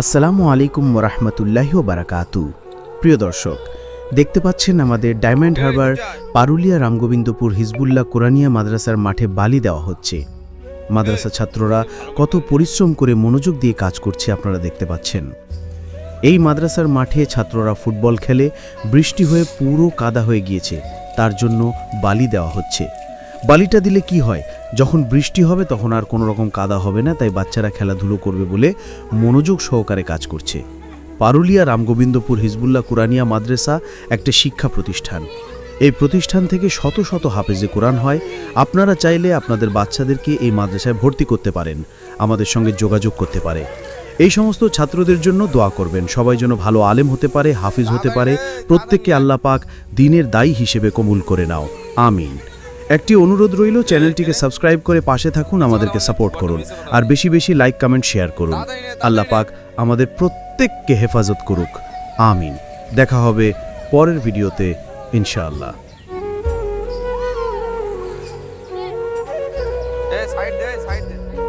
আসসালামু আলাইকুম ওরহমতুল্লাহ বারাকাতু প্রিয় দর্শক, দেখতে পাচ্ছেন আমাদের ডায়মন্ড হারবার পারুলিয়া রামগোবিন্দপুর হিজবুল্লাহ কোরআনিয়া মাদ্রাসার মাঠে বালি দেওয়া হচ্ছে। মাদ্রাসা ছাত্ররা কত পরিশ্রম করে মনোযোগ দিয়ে কাজ করছে আপনারা দেখতে পাচ্ছেন। এই মাদ্রাসার মাঠে ছাত্ররা ফুটবল খেলে, বৃষ্টি হয়ে পুরো কাদা হয়ে গিয়েছে, তার জন্য বালি দেওয়া হচ্ছে। বালিটা দিলে কি হয়? যখন বৃষ্টি হবে তখন আর কোনো রকম কাদা হবে না, তাই বাচ্চারা খেলাধুলো করবে বলে মনোযোগ সহকারে কাজ করছে। পারুলিয়া, রামগোবিন্দপুর, হিজবুল্লাহ, কুরানিয়া মাদ্রাসা একটা শিক্ষা প্রতিষ্ঠান। এই প্রতিষ্ঠান থেকে শত শত হাফেজে কোরআন হয়। আপনারা চাইলে আপনাদের বাচ্চাদেরকে এই মাদ্রাসায় ভর্তি করতে পারেন। আমাদের সঙ্গে যোগাযোগ করতে পারে। এই সমস্ত ছাত্রদের জন্য দোয়া করবেন। সবাই যেন ভালো আলেম হতে পারে, হাফিজ হতে পারে। প্রত্যেককে আল্লাহ পাক দিনের দায়ী হিসেবে কবুল করে নাও। আমিন। একটি অনুরোধ রইল, চ্যানেলটিকে সাবস্ক্রাইব করে পাশে থাকুন, আমাদেরকে সাপোর্ট করুন, আর বেশি বেশি লাইক, কমেন্ট, শেয়ার করুন। আল্লাহ পাক আমাদের প্রত্যেককে হেফাজত করুক। আমিন। দেখা হবে পরের ভিডিওতে, ইনশাআল্লাহ। এ, সাইড দে